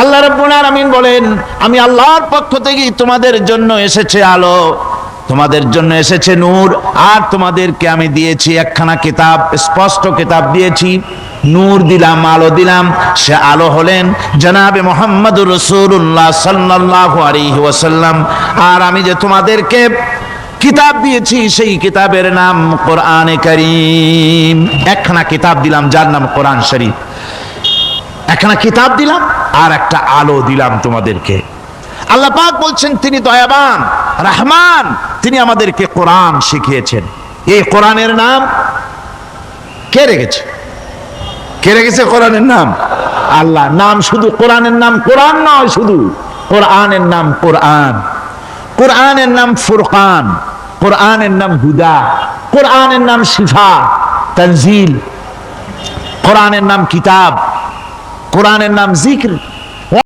আল্লাহ রাব্বুল আলামিন বলেন, আমি আল্লাহর পক্ষ থেকে তোমাদের জন্য এসেছে আলো। তোমাদের জন্য এসেছে নূর। আর তোমাদেরকে আমি দিয়েছি একখানা কিতাব, স্পষ্ট কিতাব দিয়েছি। নূর দিলাম, আলো দিলাম। সে আলো হলেন জনাবে মোহাম্মদুর রসুল্লাহ সাল্লাল্লাহু আলাইহি ওয়াসাল্লাম। আর আমি যে তোমাদেরকে কিতাব দিয়েছি, সেই কিতাবের নাম কোরআনে করিম। একখানা কিতাব দিলাম, যার নাম কোরআন শরীফ। একখানা কিতাব দিলাম আর একটা আলো দিলাম তোমাদেরকে। আল্লাহ পাক বলছেন, তিনি দয়াবান, রহমান, তিনি আমাদেরকে কোরআন শিখিয়েছেন। এই কোরআনের নাম কে রেখেছে? কে রেখেছে কোরআনের নাম? আল্লাহ। নাম শুধু কোরআনের নাম কোরআন নয়, শুধু কোরআনের নাম কোরআন। কোরআনের নাম ফুরকান, কোরআনের নাম হুদা, কোরআনের নাম শিফা, তানজিল, কোরআনের নাম কিতাব কোরআনের নাম জিক্র।